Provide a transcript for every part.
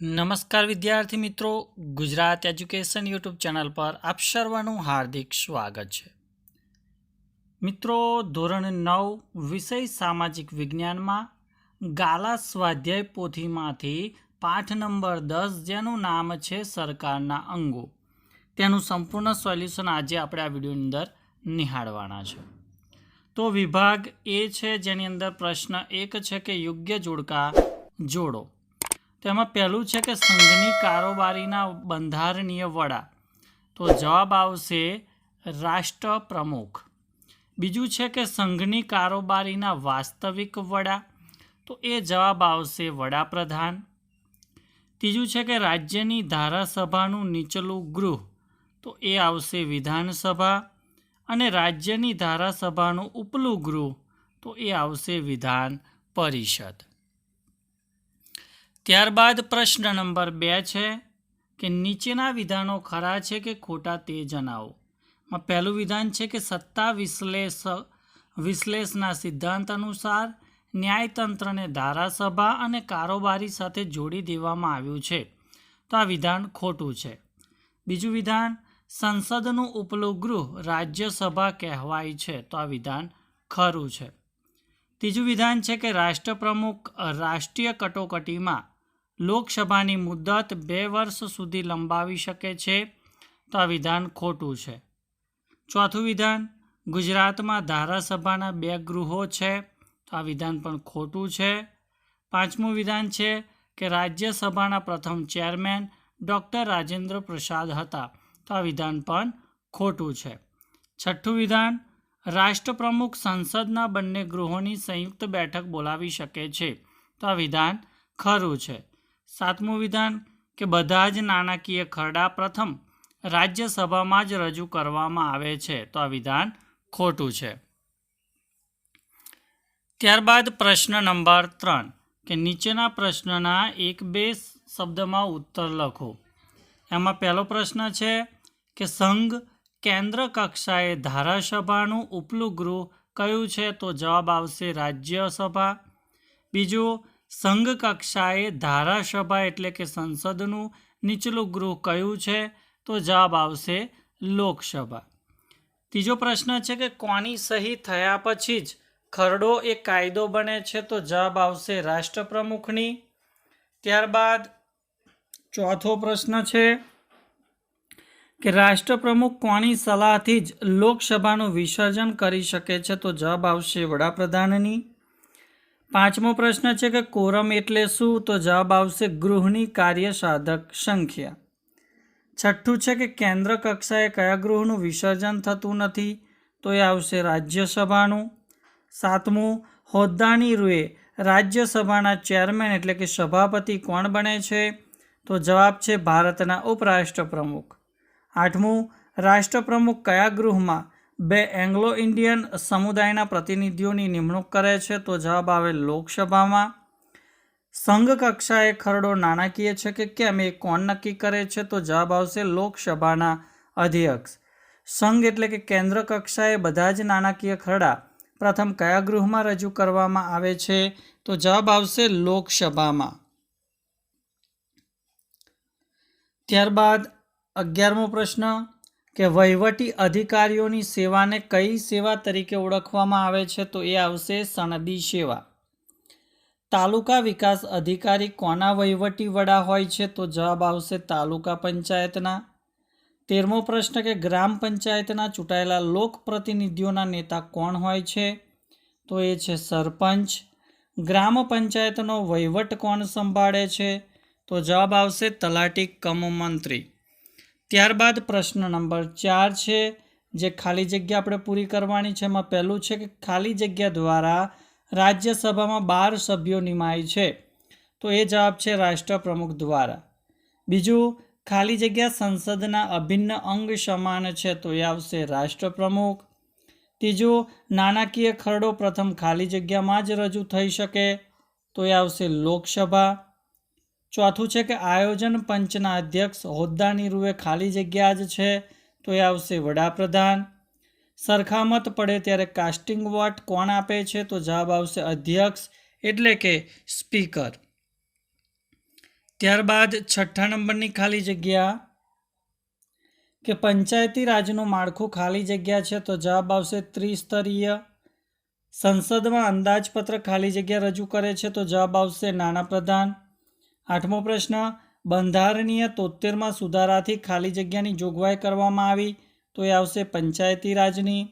નમસ્કાર વિદ્યાર્થી મિત્રો. ગુજરાત એજ્યુકેશન યુટ્યુબ ચેનલ પર આપ સર્વનું હાર્દિક સ્વાગત છે. મિત્રો, ધોરણ નવ વિષય સામાજિક વિજ્ઞાનમાં ગાલા સ્વાધ્યાય પોથીમાંથી પાઠ નંબર દસ જેનું નામ છે સરકારના અંગો. તેનું સંપૂર્ણ સોલ્યુશન આજે આપણે આ વિડીયોની અંદર નિહાળવાના છે. તો વિભાગ એ છે જેની અંદર પ્રશ્ન એક છે કે યોગ્ય જોડકા જોડો. તેમાં પહેલું છે કે સંઘની કારોબારીના બંધારણીય વડા. તો જવાબ આવશે રાષ્ટ્ર પ્રમુખ બીજું છે કે સંઘની કારોબારીના વાસ્તવિક વડા. તો એ જવાબ આવશે વડાપ્રધાન. ત્રીજું છે કે રાજ્યની ધારાસભાનું નીચલું ગૃહ. તો એ આવશે વિધાનસભા. અને રાજ્યની ધારાસભાનું ઉપલું ગૃહ. તો એ આવશે વિધાન પરિષદ. ત્યારબાદ પ્રશ્ન નંબર બે છે કે નીચેના વિધાનો ખરા છે કે ખોટા તે જણાવો. માં પહેલું વિધાન છે કે સત્તા વિશ્લેષ, વિશ્લેષના સિદ્ધાંત અનુસાર ન્યાયતંત્રને ધારાસભા અને કારોબારી સાથે જોડી દેવામાં આવ્યું છે. તો આ વિધાન ખોટું છે. બીજું વિધાન, સંસદનું ઉપલું ગૃહ રાજ્યસભા કહેવાય છે. તો આ વિધાન ખરું છે. ત્રીજું વિધાન છે કે રાષ્ટ્રપ્રમુખ રાષ્ટ્રીય કટોકટીમાં લોકસભાની મુદત બે વર્ષ સુધી લંબાવી શકે છે તો આ વિધાન ખોટું છે. ચોથું વિધાન, ગુજરાતમાં ધારાસભાના બે ગૃહો છે, તો આ વિધાન પણ ખોટું છે. પાંચમું વિધાન છે કે રાજ્યસભાના પ્રથમ ચેરમેન ડૉક્ટર રાજેન્દ્ર પ્રસાદ હતા, તો આ વિધાન પણ ખોટું છે. છઠ્ઠું વિધાન, રાષ્ટ્રપ્રમુખ સંસદના બંને ગૃહોની સંયુક્ત બેઠક બોલાવી શકે છે, તો આ વિધાન ખરું છે. સાતમું વિધાન કે બધા જ નાણાકીય ખરડા પ્રથમ રાજ્યસભામાં જ રજૂ કરવામાં આવે છે. તો આ વિધાન ખોટું છે. ત્યારબાદ પ્રશ્ન નંબર ત્રણ કે નીચેના પ્રશ્નના એક બે શબ્દમાં ઉત્તર લખો. એમાં પહેલો પ્રશ્ન છે કે સંઘ કેન્દ્ર કક્ષાએ ધારાસભાનું ઉપલું ગૃહ કયું છે? તો જવાબ આવશે રાજ્યસભા. બીજું સંઘ કક્ષાએ ધારાસભા એટલે કે સંસદનું નીચલું ગૃહ કયું છે? તો જવાબ આવશે લોકસભા. ત્રીજો પ્રશ્ન છે કે કોની સહી થયા પછી જ ખરડો એ કાયદો બને છે? તો જવાબ આવશે રાષ્ટ્રપ્રમુખની. ત્યારબાદ ચોથો પ્રશ્ન છે કે રાષ્ટ્રપ્રમુખ કોની સલાહથી જ લોકસભાનું વિસર્જન કરી શકે છે? તો જવાબ આવશે વડાપ્રધાનની. પાંચમો પ્રશ્ન છે કે કોરમ એટલે શું? તો જવાબ આવશે ગૃહની કાર્યસાધક સંખ્યા. છઠ્ઠું છે કે કેન્દ્ર કક્ષાએ કયા ગૃહનું વિસર્જન થતું નથી? તો એ આવશે રાજ્યસભાનું. સાતમું, હોદ્દાની રૂએ રાજ્યસભાના ચેરમેન એટલે કે સભાપતિ કોણ બને છે? તો જવાબ છે ભારતના ઉપરાષ્ટ્રપ્રમુખ. આઠમું, રાષ્ટ્રપ્રમુખ કયા ગૃહમાં બે એંગ્લો ઇન્ડિયન સમુદાયના પ્રતિનિધિઓની નિમણૂક કરે છે તો જવાબ આવે લોકસભામાં. સંઘ કક્ષાએ ખરડો નાણાકીય છે કે કેમ એ કોણ નક્કી કરે છે તો જવાબ આવશે લોકસભાના અધ્યક્ષ. સંઘ એટલે કે કેન્દ્ર કક્ષાએ બધા જ નાણાકીય ખરડા પ્રથમ કયા ગૃહમાં રજૂ કરવામાં આવે છે તો જવાબ આવશે લોકસભામાં. ત્યારબાદ અગિયારમો પ્રશ્ન. કે વહીવટી અધિકારીઓની સેવાને કઈ સેવા તરીકે ઓળખવામાં આવે છે તો એ આવશે સનદી સેવા. તાલુકા વિકાસ અધિકારી કોના વહીવટી વડા હોય છે તો જવાબ આવશે તાલુકા પંચાયતના. તેરમો પ્રશ્ન કે ગ્રામ પંચાયતના ચૂંટાયેલા લોકપ્રતિનિધિઓના નેતા કોણ હોય છે? તો એ છે સરપંચ. ગ્રામ પંચાયતનો વહીવટ કોણ સંભાળે છે? તો જવાબ આવશે તલાટી કમ મંત્રી. ત્યારબાદ પ્રશ્ન નંબર ચાર છે, જે ખાલી જગ્યા આપણે પૂરી કરવાની છે. એમાં પહેલું છે કે ખાલી જગ્યા દ્વારા રાજ્યસભામાં બાર સભ્યો નિમાય છે. તો એ જવાબ છે રાષ્ટ્રપ્રમુખ દ્વારા. બીજું, ખાલી જગ્યા સંસદના અભિન્ન અંગ સમાન છે, તો એ આવશે રાષ્ટ્રપ્રમુખ. ત્રીજું, નાણાકીય ખરડો પ્રથમ ખાલી જગ્યામાં જ રજૂ થઈ શકે, તો એ આવશે લોકસભા. ચોથું છે કે આયોજન પંચના અધ્યક્ષ હોદ્દાની રૂએ ખાલી જગ્યા જ છે, તો એ આવશે વડાપ્રધાન. સરખામત પડે ત્યારે કાસ્ટિંગ વોટ કોણ આપે છે, તો જવાબ આવશે અધ્યક્ષ, એટલે કે સ્પીકર. ત્યારબાદ છઠ્ઠા નંબરની ખાલી જગ્યા. કે પંચાયતી રાજનું માળખું ખાલી જગ્યા છે, તો જવાબ આવશે ત્રિસ્તરીય. સંસદમાં અંદાજપત્ર ખાલી જગ્યા રજૂ કરે છે, તો જવાબ આવશે નાણાપ્રધાન. આઠમો પ્રશ્ન, બંધારણીય તોતેરમાં સુધારાથી ખાલી જગ્યાની જોગવાઈ કરવામાં આવી, તો એ આવશે પંચાયતી રાજની.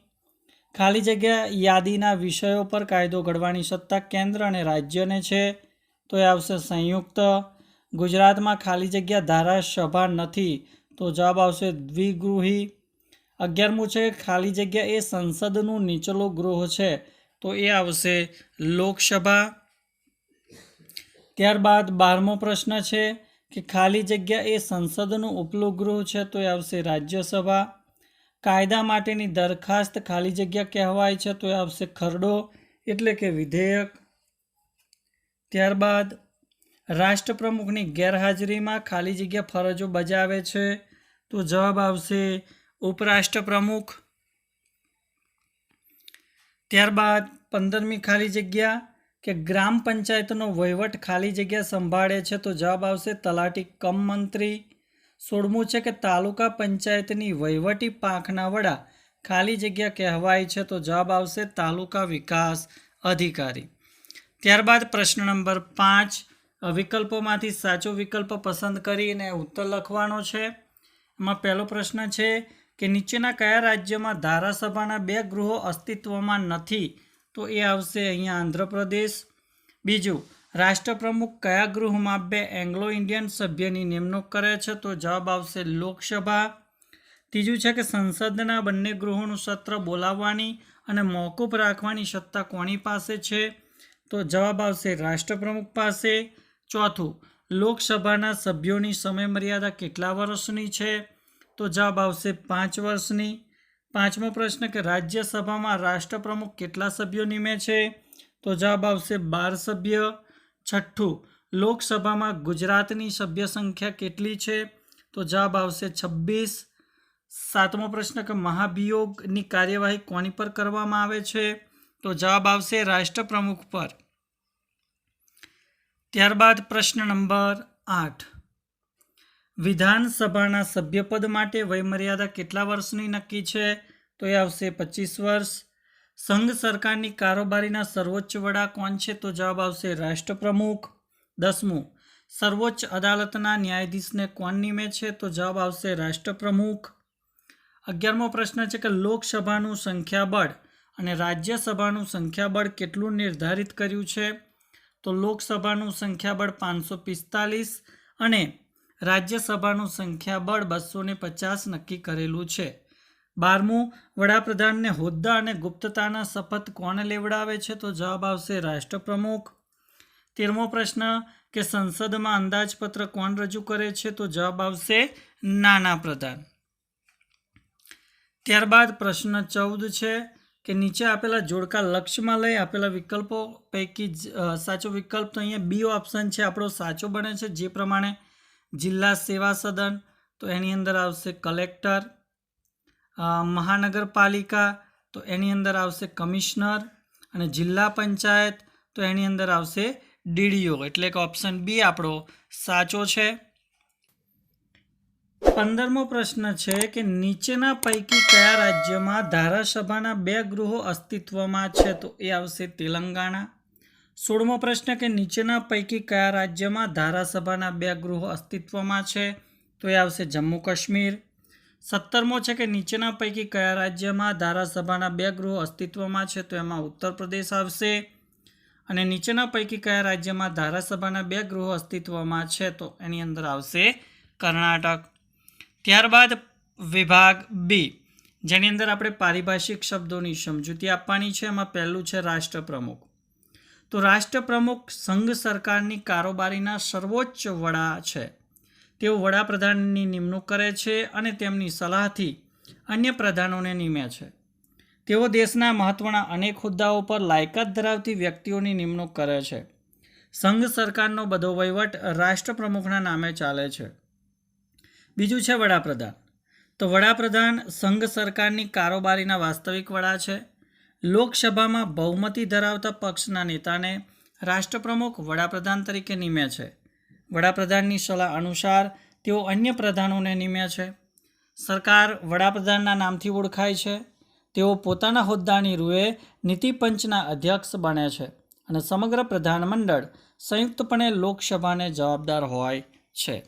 ખાલી જગ્યા યાદીના વિષયો પર કાયદો ઘડવાની સત્તા કેન્દ્ર અને રાજ્યને છે, તો એ આવશે સંયુક્ત. ગુજરાતમાં ખાલી જગ્યા ધારાસભા નથી, તો જવાબ આવશે દ્વિગૃહી. અગિયારમું છે, ખાલી જગ્યા એ સંસદનું નીચલું ગૃહ છે, તો એ આવશે લોકસભા. ત્યારબાદ બારમો પ્રશ્ન છે કે ખાલી જગ્યા એ સંસદનું ઉપલું ગૃહ છે તો એ આવશે રાજ્યસભા. કાયદા માટેની દરખાસ્ત ખાલી જગ્યા કહેવાય છે તો એ આવશે ખરડો એટલે કે વિધેયક. ત્યારબાદ રાષ્ટ્રપ્રમુખની ગેરહાજરીમાં ખાલી જગ્યા ફરજો બજાવે છે તો જવાબ આવશે ઉપરાષ્ટ્રપ્રમુખ. ત્યારબાદ પંદરમી ખાલી જગ્યા કે ગ્રામ પંચાયતનો વહીવટ ખાલી જગ્યા સંભાળે છે તો જવાબ આવશે તલાટી કમ મંત્રી. સોળમું છે કે તાલુકા પંચાયતની વહીવટી પાંખના વડા ખાલી જગ્યા કહેવાય છે તો જવાબ આવશે તાલુકા વિકાસ અધિકારી. ત્યારબાદ પ્રશ્ન નંબર પાંચ વિકલ્પોમાંથી સાચો વિકલ્પ પસંદ કરીને ઉત્તર લખવાનો છે. એમાં પહેલો પ્રશ્ન છે કે નીચેના કયા રાજ્યમાં ધારાસભાના બે ગૃહો અસ્તિત્વમાં નથી? તો એ આવશે અહીંયા આંધ્રપ્રદેશ. બીજું, રાષ્ટ્રપ્રમુખ કયા ગૃહમાં બે એંગ્લો ઇન્ડિયન સભ્યની નિમણૂક કરે છે? તો જવાબ આવશે લોકસભા. ત્રીજું છે કે સંસદના બંને ગૃહોનું સત્ર બોલાવવાની અને મોકૂફ રાખવાની સત્તા કોની પાસે છે? તો જવાબ આવશે રાષ્ટ્રપ્રમુખ પાસે. ચોથું, લોકસભાના સભ્યોની સમયમર્યાદા કેટલા વર્ષની છે? તો જવાબ આવશે પાંચ વર્ષની. પાંચમો પ્રશ્ન કે રાજ્યસભામાં રાષ્ટ્રપ્રમુખ કેટલા સભ્યો નિમે છે? તો જવાબ આવશે બાર સભ્ય. છઠ્ઠું, લોકસભામાં ગુજરાતની સભ્ય સંખ્યા કેટલી છે? તો જવાબ આવશે છવ્વીસ. સાતમો પ્રશ્ન કે મહાભિયોગની કાર્યવાહી કોની પર કરવામાં આવે છે? તો જવાબ આવશે રાષ્ટ્રપ્રમુખ પર. ત્યારબાદ પ્રશ્ન નંબર આઠ. વિધાનસભાના સભ્યપદ માટે વયમર્યાદા કેટલા વર્ષની નક્કી છે? તો એ આવશે પચીસ વર્ષ. સંઘ સરકારની કારોબારીના સર્વોચ્ચ વડા કોણ છે? તો જવાબ આવશે રાષ્ટ્રપ્રમુખ. દસમું, સર્વોચ્ચ અદાલતના ન્યાયાધીશને કોણ નિમે છે? તો જવાબ આવશે રાષ્ટ્રપ્રમુખ. અગિયારમો પ્રશ્ન છે કે લોકસભાનું સંખ્યાબળ અને રાજ્યસભાનું સંખ્યાબળ કેટલું નિર્ધારિત કર્યું છે? તો લોકસભાનું સંખ્યાબળ પાંચસો પિસ્તાલીસ અને રાજ્યસભાનું સંખ્યાબળ બસો ને પચાસ નક્કી કરેલું છે. બારમું, વડાપ્રધાનને હોદ્દા અને ગુપ્તતાના શપથ કોણ લેવડાવે છે તો જવાબ આવશે રાષ્ટ્રપ્રમુખ. તેરમો પ્રશ્ન, કે સંસદમાં અંદાજપત્ર કોણ રજૂ કરે છે તો જવાબ આવશે નાના પ્રધાન ત્યારબાદ પ્રશ્ન ચૌદ છે, કે નીચે આપેલા જોડકા લક્ષ્યમાં લઈ આપેલા વિકલ્પો પૈકી સાચો વિકલ્પ તો અહીંયા બી ઓપ્શન છે, આપણો સાચો બને છે, જે પ્રમાણે જિલ્લા સેવા સદન, તો એની અંદર આવશે કલેક્ટર મહાનગરપાલિકા, તો એની અંદર આવશે કમિશનર અને જિલ્લા પંચાયત, તો એની અંદર આવશે ડીડીઓ. એટલે કે ઓપ્શન બી આપણો સાચો છે. પંદરમો પ્રશ્ન છે કે નીચેના પૈકી કયા રાજ્યમાં ધારાસભાના બે ગૃહો અસ્તિત્વમાં છે? તો એ આવશે તેલંગાણા. સોળમો પ્રશ્ન કે નીચેના પૈકી કયા રાજ્યમાં ધારાસભાના બે ગૃહો અસ્તિત્વમાં છે? તો એ આવશે જમ્મુ કાશ્મીર. સત્તરમો છે કે નીચેના પૈકી કયા રાજ્યમાં ધારાસભાના બે ગૃહો અસ્તિત્વમાં છે? તો એમાં ઉત્તર પ્રદેશ આવશે. અને નીચેના પૈકી કયા રાજ્યમાં ધારાસભાના બે ગૃહો અસ્તિત્વમાં છે? તો એની અંદર આવશે કર્ણાટક. ત્યારબાદ વિભાગ બી. જેની અંદર આપણે પારિભાષિક શબ્દોની સમજૂતી આપવાની છે. એમાં પહેલું છે રાષ્ટ્રપ્રમુખ. તો રાષ્ટ્રપ્રમુખ સંઘ સરકારની કારોબારીના સર્વોચ્ચ વડા છે. તેઓ વડાપ્રધાનની નિમણૂક કરે છે અને તેમની સલાહથી અન્ય પ્રધાનોને નિમે છે. તેઓ દેશના મહત્ત્વના અનેક હોદ્દાઓ પર લાયકાત ધરાવતી વ્યક્તિઓની નિમણૂક કરે છે. સંઘ સરકારનો બધો વહીવટ રાષ્ટ્રપ્રમુખના નામે ચાલે છે. બીજું છે વડાપ્રધાન. તો વડાપ્રધાન સંઘ સરકારની કારોબારીના વાસ્તવિક વડા છે. લોકસભામાં બહુમતી ધરાવતા પક્ષના નેતાને રાષ્ટ્રપ્રમુખ વડાપ્રધાન તરીકે નિમે છે. વડાપ્રધાનની સલાહ અનુસાર તેઓ અન્ય પ્રધાનોને નિમ્યા છે. સરકાર વડાપ્રધાનના નામથી ઓળખાય છે. તેઓ પોતાના હોદ્દાની રૂએ નીતિપંચના અધ્યક્ષ બને છે અને સમગ્ર પ્રધાનમંડળ સંયુક્તપણે લોકસભાને જવાબદાર હોય છે.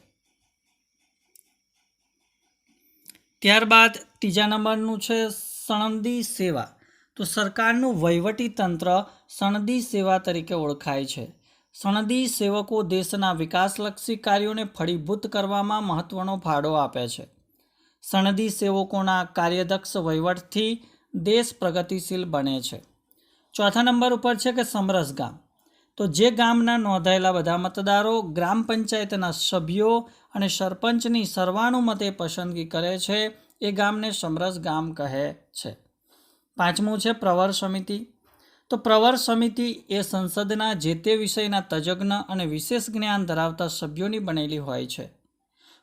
ત્યારબાદ ત્રીજા નંબરનું છે સણંદી સેવા. તો સરકારનું વહીવટી તંત્ર સનદી સેવા તરીકે ઓળખાય છે. સનદી સેવકો દેશના વિકાસલક્ષી કાર્યોને ફળીભૂત કરવામાં મહત્ત્વનો ફાળો આપે છે. સનદી સેવકોના કાર્યદક્ષ વહીવટથી દેશ પ્રગતિશીલ બને છે. ચોથા નંબર ઉપર છે કે સમરસ ગામ. તો જે ગામના નોંધાયેલા બધા મતદારો, ગ્રામ પંચાયતના સભ્યો અને સરપંચની સર્વાનુમતે પસંદગી કરે છે, એ ગામને સમરસ ગામ કહે છે. પાંચમું છે પ્રવર સમિતિ. તો પ્રવર સમિતિ એ સંસદના જે તે વિષયના તજજ્ઞ અને વિશેષ જ્ઞાન ધરાવતા સભ્યોની બનેલી હોય છે.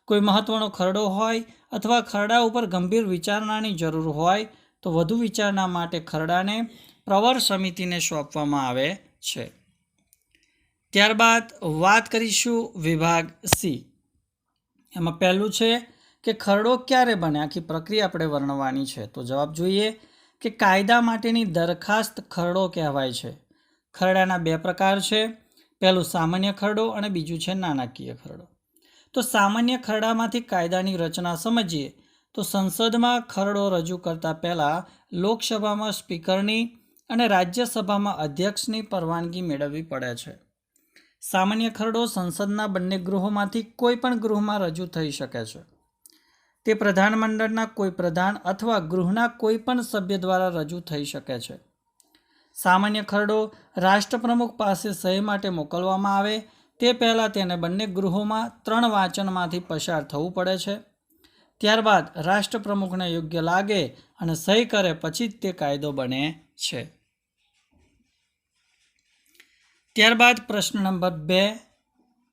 કોઈ મહત્વનો ખરડો હોય અથવા ખરડા ઉપર ગંભીર વિચારણાની જરૂર હોય તો વધુ વિચારણા માટે ખરડાને પ્રવર સમિતિને સોંપવામાં આવે છે. ત્યારબાદ વાત કરીશું વિભાગ સી. એમાં પહેલું છે કે ખરડો ક્યારે બને? આખી પ્રક્રિયા આપણે વર્ણવાની છે. તો જવાબ જોઈએ કે કાયદા માટેની દરખાસ્ત ખરડો કહેવાય છે. ખરડાના બે પ્રકાર છે. પહેલું સામાન્ય ખરડો અને બીજું છે નાણાકીય ખરડો. તો સામાન્ય ખરડામાંથી કાયદાની રચના સમજીએ, તો સંસદમાં ખરડો રજૂ કરતા પહેલાં લોકસભામાં સ્પીકરની અને રાજ્યસભામાં અધ્યક્ષની પરવાનગી મેળવવી પડે છે. સામાન્ય ખરડો સંસદના બંને ગૃહોમાંથી કોઈ પણ ગૃહમાં રજૂ થઈ શકે છે. તે પ્રધાનમંડળના કોઈ પ્રધાન અથવા ગૃહના કોઈ પણ સભ્ય દ્વારા રજૂ થઈ શકે છે. સામાન્ય ખરડો રાષ્ટ્રપ્રમુખ પાસે સહી માટે મોકલવામાં આવે, તે પહેલાં તેને બંને ગૃહોમાં ત્રણ વાંચનમાંથી પસાર થવું પડે છે. ત્યારબાદ રાષ્ટ્રપ્રમુખને યોગ્ય લાગે અને સહી કરે પછી જ તે કાયદો બને છે. ત્યારબાદ પ્રશ્ન નંબર બે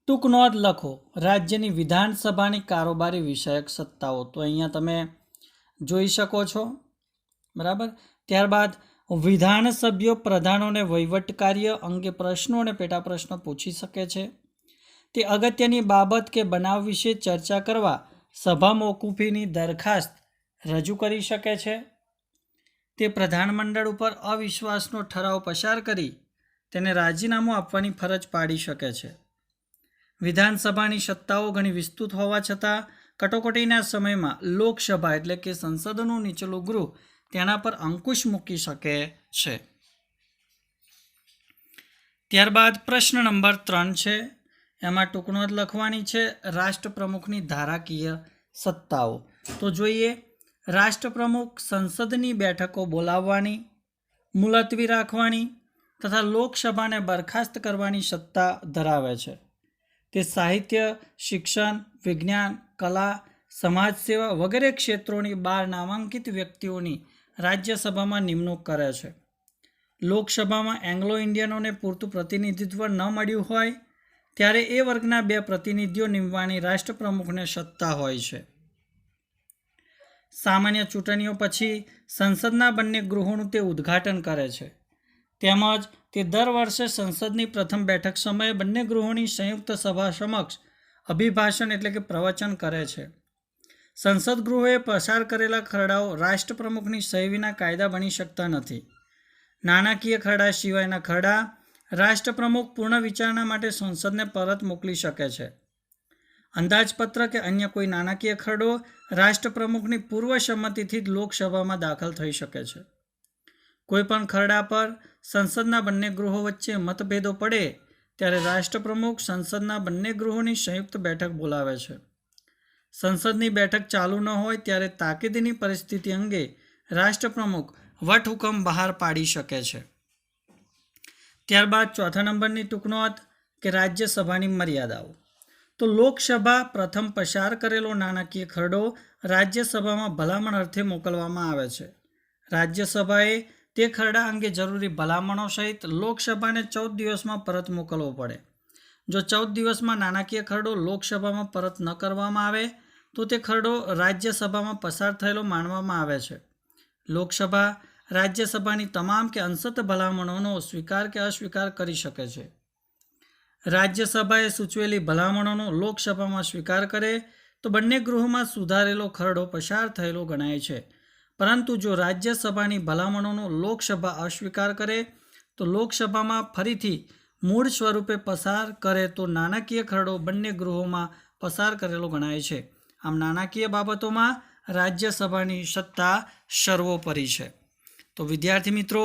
ટૂંક નોંધ લખો. રાજ્યની વિધાનસભાની કારોબારી વિષયક સત્તાઓ. તો અહીંયા તમે જોઈ શકો છો. બરાબર? ત્યારબાદ, વિધાનસભ્યો પ્રધાનોને વહીવટ કાર્ય અંગે પ્રશ્નો અને પેટા પ્રશ્નો પૂછી શકે છે. તે અગત્યની બાબત કે બનાવ વિશે ચર્ચા કરવા સભા મોકૂફીની દરખાસ્ત રજૂ કરી શકે છે. તે પ્રધાનમંડળ ઉપર અવિશ્વાસનો ઠરાવ પસાર કરી તેને રાજીનામું આપવાની ફરજ પાડી શકે છે. વિધાનસભાની સત્તાઓ ઘણી વિસ્તૃત હોવા છતાં, કટોકટીના સમયમાં લોકસભા એટલે કે સંસદનું નીચલું ગૃહ તેના પર અંકુશ મૂકી શકે છે. ત્યારબાદ પ્રશ્ન નંબર ત્રણ છે. એમાં ટૂંકણો લખવાની છે, રાષ્ટ્રપ્રમુખની ધારાકીય સત્તાઓ. તો જોઈએ, રાષ્ટ્રપ્રમુખ સંસદની બેઠકો બોલાવવાની, મુલતવી રાખવાની તથા લોકસભાને બરખાસ્ત કરવાની સત્તા ધરાવે છે. તે સાહિત્ય, શિક્ષણ, વિજ્ઞાન, કલા સમાજ સેવા વગેરે ક્ષેત્રોની બાર નામાંકિત વ્યક્તિઓની રાજ્યસભામાં નિમણૂક કરે છે. લોકસભામાં એંગ્લો ઇન્ડિયનોને પૂરતું પ્રતિનિધિત્વ ન મળ્યું હોય, ત્યારે એ વર્ગના બે પ્રતિનિધિઓ નિમવાની રાષ્ટ્રપ્રમુખને સત્તા હોય છે. સામાન્ય ચૂંટણીઓ પછી સંસદના બંને ગૃહોનું તે ઉદ્ઘાટન કરે છે. તેમજ તે દર વર્ષે સંસદની પ્રથમ બેઠક સમયે બંને ગૃહોની સંયુક્ત સભા સમક્ષ અભિભાષણ એટલે કે પ્રવચન કરે છે. સંસદ ગૃહોએ પસાર કરેલા ખરડાઓ રાષ્ટ્રપ્રમુખની સહી વિના કાયદા બની શકતા નથી. નાણાકીય ખરડા સિવાયના ખરડા રાષ્ટ્રપ્રમુખ પૂર્ણ વિચારણા માટે સંસદને પરત મોકલી શકે છે. અંદાજપત્ર કે અન્ય કોઈ નાણાકીય ખરડો રાષ્ટ્રપ્રમુખની પૂર્વ સંમતિથી જ લોકસભામાં દાખલ થઈ શકે છે. કોઈપણ ખરડા પર સંસદના બંને ગૃહો વચ્ચે મતભેદો પડે, ત્યારે રાષ્ટ્રપ્રમુખ સંસદના બંને ગૃહોની સંયુક્ત બેઠક બોલાવે છે. સંસદની બેઠક ચાલુ ન હોય ત્યારે તાકીદની પરિસ્થિતિ અંગે રાષ્ટ્રપ્રમુખ વટહુકમ બહાર પાડી શકે છે. ત્યારબાદ ચોથા નંબરની ટૂંકનોંધ કે રાજ્યસભાની મર્યાદાઓ. તો લોકસભા પ્રથમ પસાર કરેલો નાણાકીય ખરડો રાજ્યસભામાં ભલામણ અર્થે મોકલવામાં આવે છે. રાજ્યસભાએ તે ખરડા અંગે જરૂરી ભલામણો સહિત લોકસભાને ચૌદ દિવસમાં પરત મોકલવો પડે. જો ચૌદ દિવસમાં નાણાકીય ખરડો લોકસભામાં પરત ન કરવામાં આવે, તો તે ખરડો રાજ્યસભામાં પસાર થયેલો માનવામાં આવે છે. લોકસભા રાજ્યસભાની તમામ કે અંશત ભલામણોનો સ્વીકાર કે અસ્વીકાર કરી શકે છે. રાજ્યસભાએ સૂચવેલી ભલામણોનો લોકસભામાં સ્વીકાર કરે, તો બંને ગૃહોમાં સુધારેલો ખરડો પસાર થયેલો ગણાય છે. પરંતુ જો રાજ્યસભાની ભલામણોનો લોકસભા અસ્વીકાર કરે, તો લોકસભામાં ફરીથી મૂળ સ્વરૂપે પસાર કરે તો નાણાકીય ખરડો બંને ગૃહોમાં પસાર કરેલો ગણાય છે. આમ નાણાકીય બાબતોમાં રાજ્યસભાની સત્તા સર્વોપરી છે. તો વિદ્યાર્થી મિત્રો,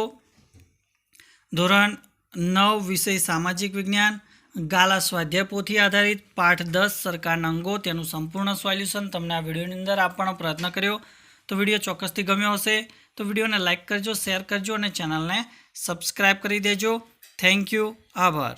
ધોરણ નવ વિષય સામાજિક વિજ્ઞાન, ગાલા સ્વાધ્યાય પોથી આધારિત પાઠ દસ સરકારના અંગો તેનું સંપૂર્ણ સોલ્યુશન તમને આ વિડીયોની અંદર આપવાનો પ્રયત્ન કર્યો. તો વીડિયો ચોક્કસથી ગમ્યો હશે. તો વિડીયોને લાઇક કરજો, શેર કરજો અને ચેનલને સબસ્ક્રાઈબ કરી દેજો. Thank you. આભાર.